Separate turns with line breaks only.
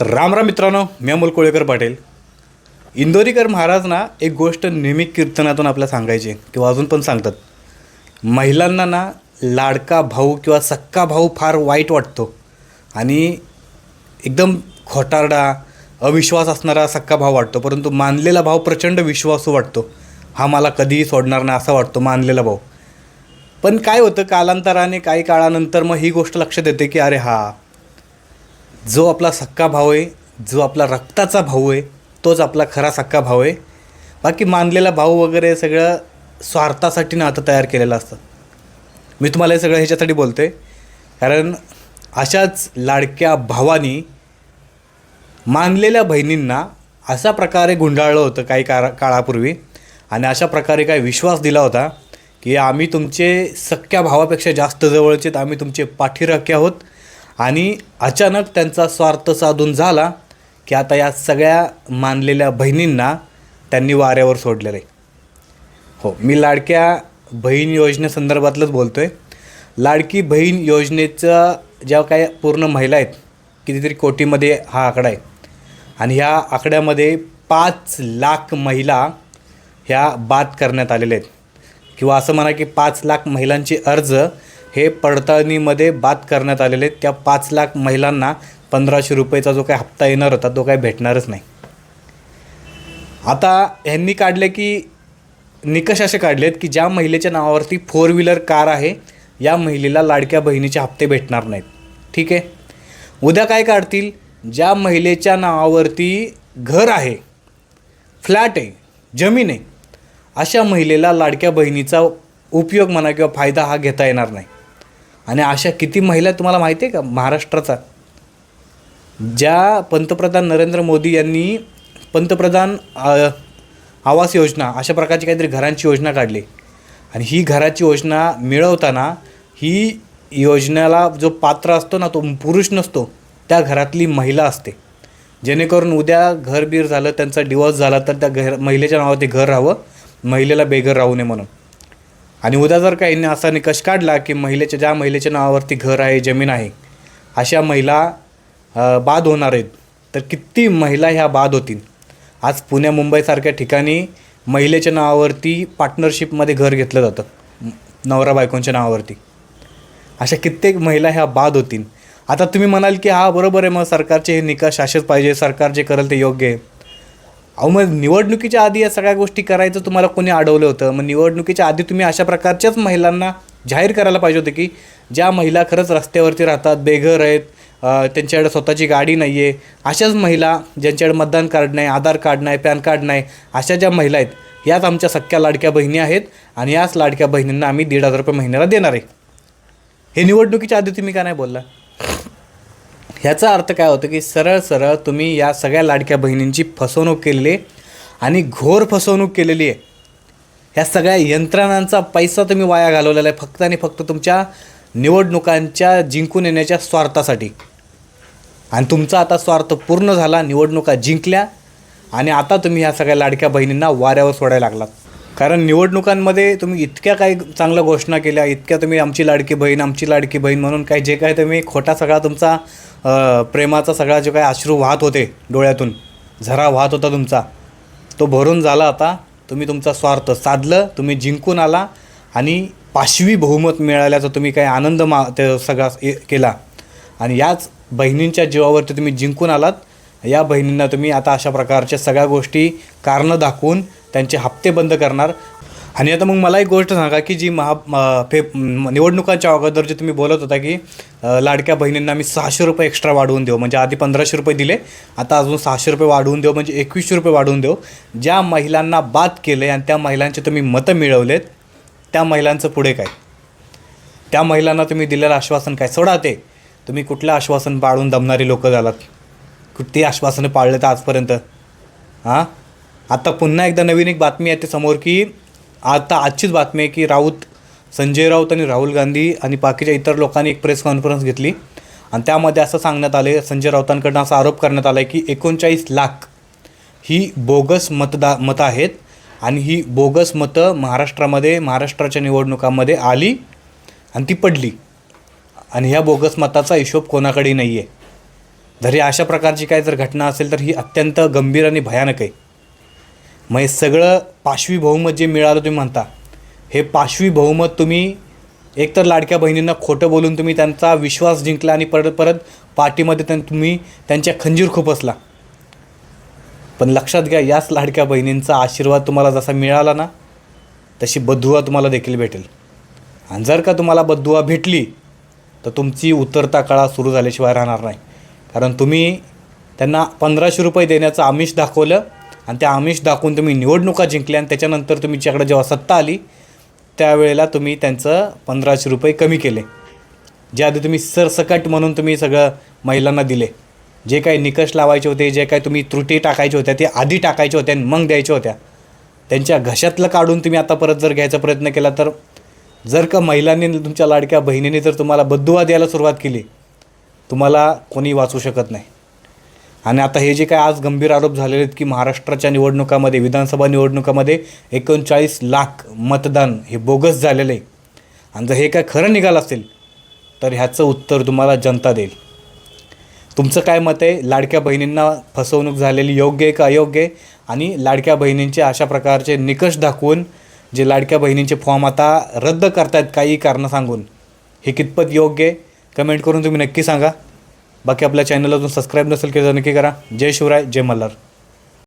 राम राम मित्रांनो मी अमोल कोळेकर पाटील. इंदोरीकर महाराज ना एक गोष्ट नेहमी कीर्तनातून आपल्याला सांगायची किंवा अजून पण सांगतात. महिलांना ना लाडका भाऊ किंवा सक्का भाऊ फार वाईट वाटतो. आणि एकदम खोटारडा अविश्वास असणारा सक्का भाव वाटतो परंतु मानलेला भाव प्रचंड विश्वासू वाटतो. हा मला कधीही सोडणार नाही असा वाटतो मानलेला भाऊ. पण काय होतं कालांतराने काही काळानंतर मग ही गोष्ट लक्षात येते की अरे हा जो आपला सक्का भाऊ आहे जो आपला रक्ताचा भाऊ आहे तोच आपला खरा सक्का भाऊ आहे. बाकी मानलेला भाऊ वगैरे सगळं स्वार्थासाठी नातं तयार केलेलं असतं. मी तुम्हाला हे सगळं ह्याच्यासाठी बोलते कारण अशाच लाडक्या भावानी मानलेल्या बहिणींना अशा प्रकारे गुंडाळलं होतं काही काळा काळापूर्वी. आणि अशा प्रकारे काही विश्वास दिला होता की आम्ही तुमचे सख्या भावापेक्षा जास्त जवळचे आहेत, आम्ही तुमचे पाठीराखे आहोत. आणि अचानक त्यांचा स्वार्थ साधून झाला की आता या सगळ्या मानलेल्या बहिणींना त्यांनी वाऱ्यावर सोडलेलं. आहे हो मी लाडक्या बहीण योजनेसंदर्भातलंच बोलतो आहे लाडकी बहीण योजनेचं ज्या काही पूर्ण महिला आहेत कितीतरी कोटीमध्ये हा आकडा आहे. आणि ह्या आकड्यामध्ये पाच लाख महिला ह्या बाद करण्यात आलेल्या आहेत. किंवा असं म्हणा की पाच लाख महिलांचे अर्ज हे पडताळणीमध्ये बाद करण्यात आलेले आहेत. त्या पाच लाख महिलांना पंधराशे रुपयेचा जो काही हप्ता येणार होता तो काही भेटणारच नाही. आता ह्यांनी काढले की निकष असे काढलेत की ज्या महिलेच्या नावावरती फोर व्हीलर कार आहे या महिलेला लाडक्या बहिणीचे हप्ते भेटणार नाहीत. ठीक आहे? उद्या काय काढतील? ज्या महिलेच्या नावावरती घर आहे फ्लॅट आहे जमीन आहे अशा महिलेला लाडक्या बहिणीचा उपयोग म्हणा किंवा फायदा हा घेता येणार नाही. आणि अशा किती महिला तुम्हाला माहिती आहे का महाराष्ट्राचा? ज्या पंतप्रधान नरेंद्र मोदी यांनी पंतप्रधान आवास योजना अशा प्रकारची काहीतरी घरांची योजना काढली. आणि ही घराची योजना मिळवताना ही योजनेला जो पात्र असतो ना तो पुरुष नसतो त्या घरातली महिला असते. जेणेकरून उद्या घरबीर झालं त्यांचा डिवॉर्स झाला तर त्या घर महिलेच्या नावावर ते घर राहावं महिलेला बेघर राहू नये म्हणून. आणि उद्या जर का यांनी असा निकष काढला की महिलेच्या ज्या महिलेच्या नावावरती घर आहे जमीन आहे अशा महिला बाद होणार आहेत तर किती महिला ह्या बाद होतील? आज पुण्या मुंबईसारख्या ठिकाणी महिलेच्या नावावरती पार्टनरशिपमध्ये घर घेतलं जातं नवरा बायकोंच्या नावावरती. अशा कित्येक महिला ह्या बाद होतील. आता तुम्ही म्हणाल की हा बरोबर आहे मग सरकारचे हे निकष असेच पाहिजे सरकार जे करेल ते योग्य आहे. अहो मग निवडणुकीच्या आधी या सगळ्या गोष्टी करायचं तुम्हाला कोणी अडवलं होतं? मग निवडणुकीच्या आधी तुम्ही अशा प्रकारच्याच महिलांना जाहीर करायला पाहिजे होते की ज्या महिला खरंच रस्त्यावरती राहतात बेघर आहेत त्यांच्याकडे स्वतःची गाडी नाही आहे अशाच महिला ज्यांच्याकडे मतदान कार्ड नाही आधार कार्ड नाही पॅन कार्ड नाही अशा ज्या महिला आहेत याच आमच्या सख्या लाडक्या बहिणी आहेत आणि याच लाडक्या बहिणींना आम्ही दीड हजार रुपये महिन्याला देणार आहे. हे निवडणुकीच्या आधी तुम्ही का नाही बोलला? ह्याचा अर्थ काय होतं की सरळ सरळ तुम्ही या सगळ्या लाडक्या बहिणींची फसवणूक केलेली आहे आणि घोर फसवणूक केलेली आहे. ह्या सगळ्या यंत्रणांचा पैसा तुम्ही वाया घालवलेला आहे फक्त आणि फक्त तुमच्या निवडणुकांच्या जिंकून येण्याच्या स्वार्थासाठी. आणि तुमचा आता स्वार्थ पूर्ण झाला निवडणुका जिंकल्या आणि आता तुम्ही ह्या सगळ्या लाडक्या बहिणींना वाऱ्यावर सोडायला लागलात. कारण निवडणुकांमध्ये तुम्ही इतक्या काही चांगल्या घोषणा केल्या इतक्या तुम्ही आमची लाडकी बहीण आमची लाडकी बहीण म्हणून काही जे काय तुम्ही खोटा सगळा तुमचा प्रेमाचा सगळा जो काही अश्रू वाहत होते डोळ्यातून झरा वाहत होता तुमचा तो भरून झाला आता तुम्ही तुमचा स्वार्थ साधलं तुम्ही जिंकून आला आणि पाशवी बहुमत मिळाल्याचा तुम्ही काही आनंद मा ते सगळा ए- केला. आणि याच बहिणींच्या जीवावरती तुम्ही जिंकून आलात. या बहिणींना तुम्ही आता अशा प्रकारच्या सगळ्या गोष्टी कारणं दाखवून त्यांचे हप्ते बंद करणार. आणि आता मग मला एक गोष्ट सांगा की जी महा फे निवडणुकांच्या अगोदर जे तुम्ही बोलत होता की लाडक्या बहिणींना मी सहाशे रुपये एक्स्ट्रा वाढवून देऊ. म्हणजे आधी पंधराशे रुपये दिले आता अजून सहाशे रुपये वाढवून देऊ म्हणजे एकवीसशे रुपये वाढवून देऊ. ज्या महिलांना बाद केले आणि त्या महिलांचे तुम्ही मतं मिळवलेत त्या महिलांचं पुढे काय? त्या महिलांना तुम्ही दिलेलं आश्वासन काय? सोडा ते. तुम्ही कुठलं आश्वासन पाळून दमणारी लोक झालात? कुठली आश्वासनं पाळले तर आजपर्यंत? हां? आता पुन्हा एकदा नवीन एक बातमी आहे समोर की आता आजचीच बातमी आहे की राऊत संजय राऊत आणि राहुल गांधी आणि बाकीच्या इतर लोकांनी एक प्रेस कॉन्फरन्स घेतली. आणि त्यामध्ये असं सांगण्यात आले संजय राऊतांकडनं असा आरोप करण्यात आला आहे की एकोणचाळीस लाख ही बोगस मतदा मतं आहेत आणि ही बोगस मतं महाराष्ट्रामध्ये महाराष्ट्राच्या निवडणुकामध्ये आली आणि ती पडली. आणि ह्या बोगस मताचा हिशोब कोणाकडे नाही आहे जरी अशा प्रकारची काय जर घटना असेल तर ही अत्यंत गंभीर आणि भयानक आहे. मग हे सगळं पाशवी बहुमत जे मिळालं तुम्ही म्हणता हे पाशवी बहुमत तुम्ही एकतर लाडक्या बहिणींना खोटं बोलून तुम्ही त्यांचा विश्वास जिंकला आणि परत परत पार्टीमध्ये त्यां तुम्ही त्यांच्या खंजीर खुपसला पण लक्षात घ्या याच लाडक्या बहिणींचा आशीर्वाद तुम्हाला जसा मिळाला ना तशी बद्दुआ तुम्हाला देखील भेटेल. आणि जर का तुम्हाला बद्दुआ भेटली तर तुमची उतरता काळा सुरू झाल्याशिवाय राहणार नाही. कारण तुम्ही त्यांना पंधराशे रुपये देण्याचं आमिष दाखवलं आणि त्या आमिष दाखवून तुम्ही निवडणुका जिंकल्या आणि त्याच्यानंतर तुमच्याकडे जेव्हा सत्ता आली त्यावेळेला तुम्ही त्यांचं पंधराशे रुपये कमी केले. जे आधी तुम्ही सरसकट म्हणून तुम्ही सगळं महिलांना दिले. जे काही निकष लावायचे होते जे काही तुम्ही त्रुटी टाकायच्या होत्या ते आधी टाकायच्या होत्या आणि मग द्यायच्या होत्या. त्यांच्या घशातलं काढून तुम्ही आता परत जर घ्यायचा प्रयत्न केला तर जर का महिलांनी तुमच्या लाडक्या बहिणीने जर तुम्हाला बद्दुवा द्यायला सुरुवात केली तुम्हाला कोणी वाचू शकत नाही. आणि आता हे जे काय आज गंभीर आरोप झालेले आहेत की महाराष्ट्राच्या निवडणुकामध्ये विधानसभा निवडणुकामध्ये एकोणचाळीस लाख मतदान हे बोगस झालेलं आहे. आणि जर हे काय खरं निघालं असेल तर ह्याचं उत्तर तुम्हाला जनता देईल. तुमचं काय मत आहे? लाडक्या बहिणींना फसवणूक झालेली योग्य आहे का अयोग्य आहे? आणि लाडक्या बहिणींचे अशा प्रकारचे निकष दाखवून जे लाडक्या बहिणींचे फॉर्म आता रद्द करतायत काही कारणं सांगून हे कितपत योग्य आहे? कमेंट करून तुम्ही नक्की सांगा. बाकी आपल्या चॅनलला अजून सबस्क्राईब नसेल केलं तर नक्की करा. जय शिवराय जय मल्हार.